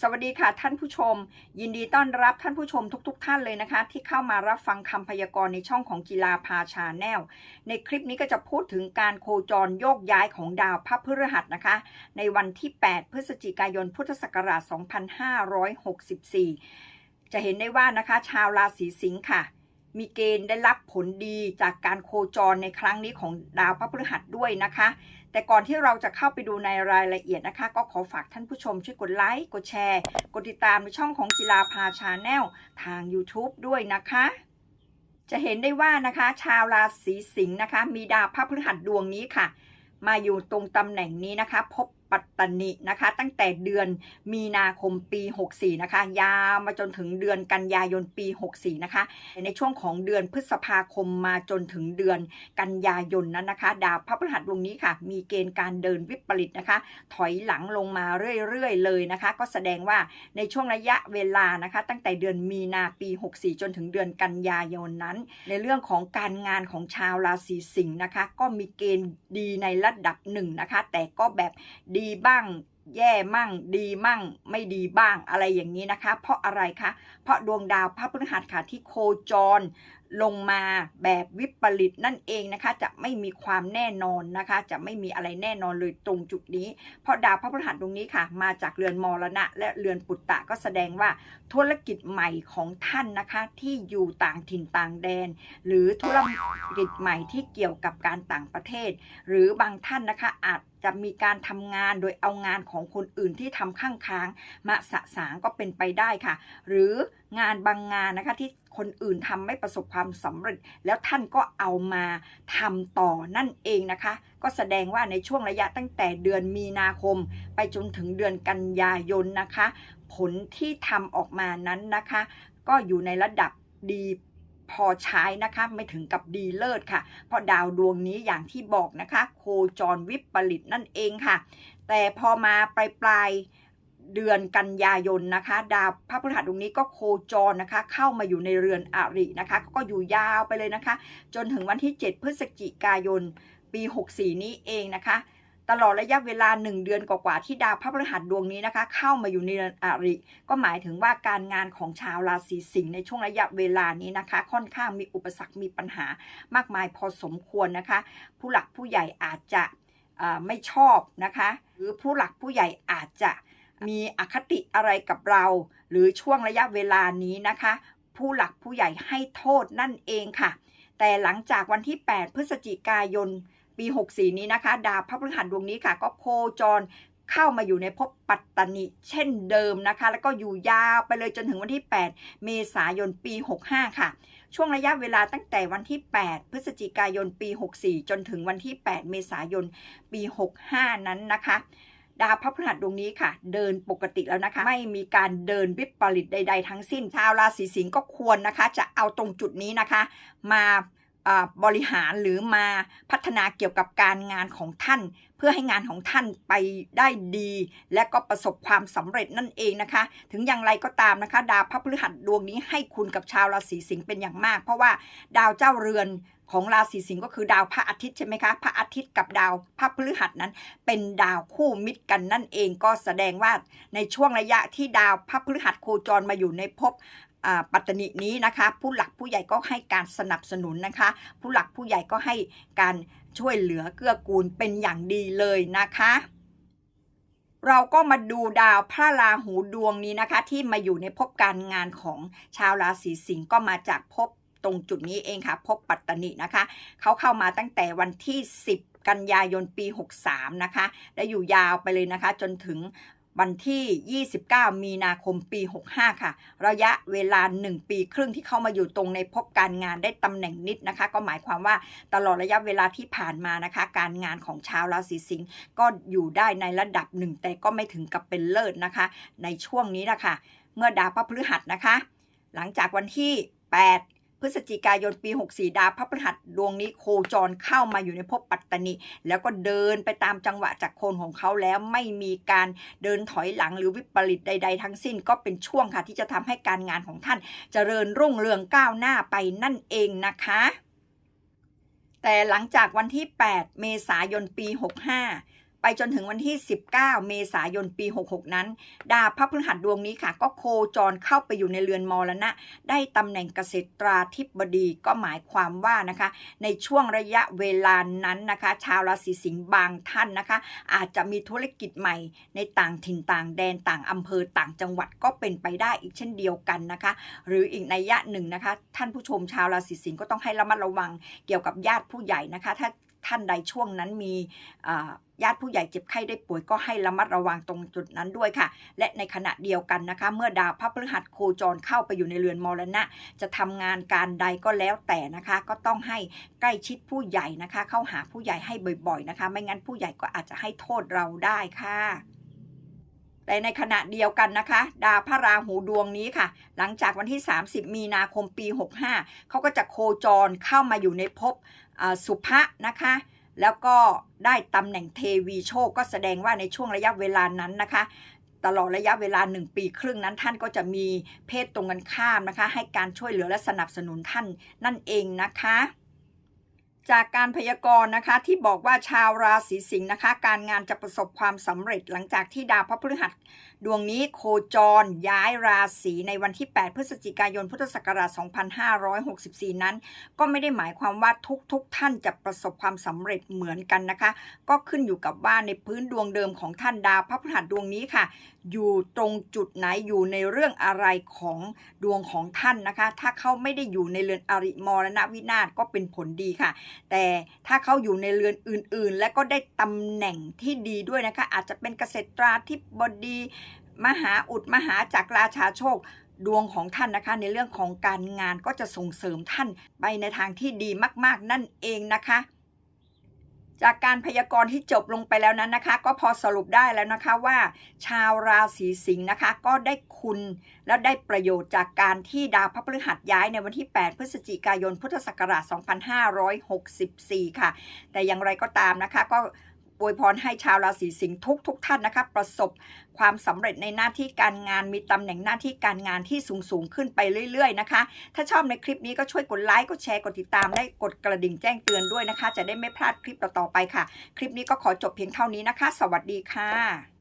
สวัสดีค่ะท่านผู้ชม ยินดีต้อนรับท่านผู้ชมทุกๆท่านเลยนะคะ ที่เข้ามารับฟังคำพยากรณ์ในช่องของกีฬาพาชาแนล ในคลิปนี้ก็จะพูดถึงการโคจรโยกย้ายของดาวพระพฤหัสนะคะ ในวันที่ 8 พฤศจิกายนพุทธศักราช 2564 จะเห็นได้ว่านะคะ ชาวราศีสิงค์ค่ะ มีเกณฑ์ได้รับผลดีจากการโคจรในครั้งนี้ของดาวพระพฤหัสด้วยนะคะ แต่ก่อนที่เราจะเข้าไปดูในรายละเอียดนะคะ ก็ขอฝากท่านผู้ชมช่วยกดไลค์กดแชร์ กดติดตามในช่องของกีฬาพาชาแนลทาง YouTube ด้วยนะคะจะเห็นได้ว่านะคะชาวราศีสิงห์นะคะ มีดาวพระพฤหัสดวงนี้ค่ะ มาอยู่ตรงตำแหน่งนี้นะคะ พบ ปัตตานินะคะ ตั้งแต่เดือนมีนาคมปี 64 นะคะ ยาวมาจนถึงเดือนกันยายนปี 64 นะคะ ในช่วงของเดือนพฤษภาคมมาจนถึงเดือนกันยายนนั้นนะคะ ดาวพระพฤหัสดวงนี้ค่ะ มีเกณฑ์การเดินวิปริตนะคะ ถอยหลังลงมาเรื่อยๆ เลยนะคะ ก็แสดงว่าในช่วงระยะเวลานะคะ ตั้งแต่เดือนมีนาปี 64 จนถึงเดือนกันยายนนั้น ในเรื่องของการงานของชาวราศีสิงห์นะคะ ก็มีเกณฑ์ดีในระดับหนึ่งนะคะ แต่ก็แบบดีีบ้าง แย่มั่ง ดีมั่ง ไม่ดีบ้างอะไรอย่างนี้นะคะ เพราะอะไรคะ เพราะดวงดาวพระพฤหัสค่ะที่โคจร ลงมาแบบวิปริตนั่นเองนะคะ จะไม่มีความแน่นอนนะคะ จะไม่มีอะไรแน่นอนเลยตรงจุดนี้ เพราะดาวพระพฤหัสตรงนี้ค่ะ มาจากเรือนมรณะ และเรือนปุตตะก็แสดงว่าธุรกิจใหม่ของท่านนะคะ ที่อยู่ต่างถิ่นต่างแดน หรือธุรกิจใหม่ที่เกี่ยวกับการต่างประเทศ หรือบางท่านนะคะอาจจะมีการทำงานโดยเอางานของคนอื่นที่ทำข้างค้างมาสะสางก็เป็นไปได้ค่ะ หรือ งานบางงานนะคะที่คนอื่นทำไม่ประสบความสำเร็จ แล้วท่านก็เอามาทำต่อนั่นเองนะคะ ก็แสดงว่าในช่วงระยะตั้งแต่เดือนมีนาคม ไปจนถึงเดือนกันยายนนะคะ ผลที่ทำออกมานั้นนะคะ ก็อยู่ในระดับดีพอใช้นะคะไม่ถึงกับดีเลิศค่ะ เพราะดาวดวงนี้อย่างที่บอกนะคะ โคจรวิปริตนั่นเองค่ะ แต่พอมาปลายปลาย เดือนกันยายนนะคะ ดาวพระพฤหัสดวงนี้ก็โคจรนะคะ เข้ามาอยู่ในเรือนอรินะคะก็อยู่ยาวไปเลยนะคะ จนถึงวันที่ 7 พฤศจิกายน ปี 64 นี้เองนะคะ ตลอดระยะเวลา 1 เดือนกว่าๆที่ดาวพระพฤหัสดวงนี้นะคะ เข้ามาอยู่ในเรือนอริ ก็หมายถึงว่าการงานของชาวราศีสิงห์ในช่วงระยะเวลานี้นะคะ ค่อนข้างมีอุปสรรคมีปัญหามากมายพอสมควรนะคะ ผู้หลักผู้ใหญ่อาจจะไม่ชอบนะคะ หรือผู้หลักผู้ใหญ่อาจจะ มีอคติอะไรกับเรา หรือช่วงระยะเวลานี้นะคะ ผู้หลักผู้ใหญ่ให้โทษนั่นเองค่ะ แต่หลังจากวันที่ 8 พฤศจิกายน ปี 64 นี้นะคะ ดาวพระพฤหัสดวงนี้ค่ะ ก็โคจรเข้ามาอยู่ในภพปัตตนิเช่นเดิมนะคะ แล้วก็อยู่ยาวไปเลยจนถึงวันที่ 8 เมษายนปี 65 ค่ะ ช่วงระยะเวลาตั้งแต่วันที่ 8 พฤศจิกายนปี 64 จนถึงวันที่ 8 เมษายนปี 65 นั้นนะคะ ดาวพระพฤหัสดวงนี้ค่ะ เดินปกติแล้วนะคะ ไม่มีการเดินวิปริตใด ๆ ทั้งสิ้น ชาวราศีสิงห์ก็ควรนะคะ จะเอาตรงจุดนี้นะคะ มาบริหารหรือมาพัฒนาเกี่ยวกับการงานของท่าน เพื่อให้งานของท่านไปได้ดี และก็ประสบความสำเร็จนั่นเองนะคะ ถึงอย่างไรก็ตามนะคะ ดาวพระพฤหัสดวงนี้ให้คุณกับชาวราศีสิงห์เป็นอย่างมาก เพราะว่าดาวเจ้าเรือน ของราศีสิงห์ก็คือดาวพระอาทิตย์ใช่ไหมคะพระอาทิตย์กับดาวพระพฤหัสนั้น เป็นดาวคู่มิตรกันนั่นเองก็แสดงว่าในช่วงระยะที่ดาวพระพฤหัสโคจรมาอยู่ในภพปัตตนินี้นะคะ ผู้หลักผู้ใหญ่ก็ให้การสนับสนุนนะคะ ผู้หลักผู้ใหญ่ก็ให้การช่วยเหลือเกื้อกูลเป็นอย่างดีเลยนะคะ เราก็มาดูดาวพระราหูดวงนี้นะคะ ที่มาอยู่ในภพการงานของชาวราศีสิงห์ก็มาจากภพ ตรงจุดนี้เองค่ะภพปัตตนินะคะ เขาเข้ามาตั้งแต่วันที่ 10 กันยายนปี 63 นะคะ และอยู่ยาวไปเลยนะคะ จนถึงวันที่ 29 มีนาคมปี 65 ค่ะ ระยะเวลา 1 ปีครึ่งที่เข้ามาอยู่ตรงในภพการงานได้ตำแหน่งนิดนะคะ ก็หมายความว่าตลอดระยะเวลาที่ผ่านมานะคะ การงานของชาวราศีสิงห์ก็อยู่ได้ในระดับหนึ่ง แต่ก็ไม่ถึงกับเป็นเลิศนะคะ ในช่วงนี้นะคะ เมื่อดาวพระพฤหัสนะคะ หลังจากวันที่ 8 พฤศจิกายนปี 64 ดาวพระพฤหัสดวงนี้โคจรเข้ามาอยู่ในภพปัตตนิแล้วก็เดินไปตามจังหวะจากโคนของเขาแล้วไม่มีการเดินถอยหลังหรือวิปริตใด ๆ ทั้งสิ้นก็เป็นช่วงค่ะ ที่จะทำให้การงานของท่านเจริญรุ่งเรืองก้าวหน้าไปนั่นเองนะคะ แต่หลังจากวันที่ 8 เมษายนปี 65 ไปจนถึงวันที่ 19 เมษายนปี 66 นั้น ดาวพระพฤหัสดวงนี้ค่ะ ก็โคจรเข้าไปอยู่ในเรือนมรณะ ได้ตำแหน่งเกษตราธิบดีก็หมายความว่านะคะ ในช่วงระยะเวลานั้นนะคะ ชาวราศีสิงห์บางท่านนะคะ อาจจะมีธุรกิจใหม่ในต่างถิ่นต่างแดนต่างอำเภอต่างจังหวัดก็เป็นไปได้อีกเช่นเดียวกันนะคะ หรืออีกในยะหนึ่งนะคะ ท่านผู้ชมชาวราศีสิงห์ก็ต้องให้ระมัดระวังเกี่ยวกับญาติผู้ใหญ่นะคะ ถ้า ท่านใดช่วงนั้นมีญาติผู้ใหญ่เจ็บไข้ได้ป่วยก็ให้ระมัดระวังตรงจุดนั้นด้วยค่ะ และในขณะเดียวกันนะคะ เมื่อดาวพระพฤหัสโคจรเข้าไปอยู่ในเรือนมรณะ จะทำงานการใดก็แล้วแต่นะคะ ก็ต้องให้ใกล้ชิดผู้ใหญ่นะคะ เข้าหาผู้ใหญ่ให้บ่อยๆนะคะ ไม่งั้นผู้ใหญ่ก็อาจจะให้โทษเราได้ค่ะ แต่ในขณะเดียวกันนะคะ ดาวพระราหูดวงนี้ค่ะ หลังจากวันที่ 30 มีนาคมปี 65 เขาก็จะโคจรเข้ามาอยู่ในภพสุภะนะคะแล้วก็ได้ตำแหน่งเทวีโชคก็แสดงว่าในช่วงระยะเวลานั้นนะคะ ตลอดระยะเวลา1ปีครึ่งนั้นท่านก็จะมีเพศตรงกันข้ามนะคะ ให้การช่วยเหลือและสนับสนุนท่านนั่นเองนะคะ จากการพยากรณ์นะคะที่บอกว่าชาวราศีสิงห์นะคะ การงานจะประสบความสำเร็จหลังจากที่ดาวพระพฤหัส ดวงนี้โคจรย้ายราศีในวันที่ 8 พฤศจิกายนพุทธศักราช 2564 นั้น ก็ไม่ได้หมายความว่าทุกๆทท่านจะประสบความสำเร็จเหมือนกันนะคะ ก็ขึ้นอยู่กับว่าในพื้นดวงเดิมของท่านดาวพระพฤหัสดวงนี้ค่ะ อยู่ตรงจุดไหนอยู่ในเรื่องอะไรของดวงของท่านนะคะ ถ้าเขาไม่ได้อยู่ในเรือนอริมรณวินาศก็เป็นผลดีค่ะ แต่ถ้าเขาอยู่ในเรือนอื่นๆ และก็ได้ตำแหน่งที่ดีด้วยนะคะ อาจจะเป็นเกษตราธิบดี มหาอุดมหาจักรราชาโชคดวงของท่านนะคะในเรื่องของการงานก็จะส่งเสริมท่านไปในทางที่ดีมาก ๆ นั่นเองนะคะ จากการพยากรณ์ที่จบลงไปแล้วนั้นนะคะ ก็พอสรุปได้แล้วนะคะว่า ชาวราศีสิงห์นะคะ ก็ได้คุณและได้ประโยชน์จากการที่ดาวพระพฤหัสย้ายในวันที่ 8 พฤศจิกายนพุทธศักราช 2564 ค่ะ แต่อย่างไรก็ตามนะคะก็ อวยพรให้ชาวราศีสิงห์ทุกทุกท่านนะคะประสบความสำเร็จในหน้าที่การงานมีตำแหน่งหน้าที่การงานที่สูงสูงขึ้นไปเรื่อย ๆ นะคะ ถ้าชอบในคลิปนี้ก็ช่วยกดไลค์กดแชร์กดติดตามและกดกระดิ่งแจ้งเตือนด้วยนะคะ จะได้ไม่พลาดคลิปต่อๆไปค่ะ คลิปนี้ก็ขอจบเพียงเท่านี้นะคะ สวัสดีค่ะ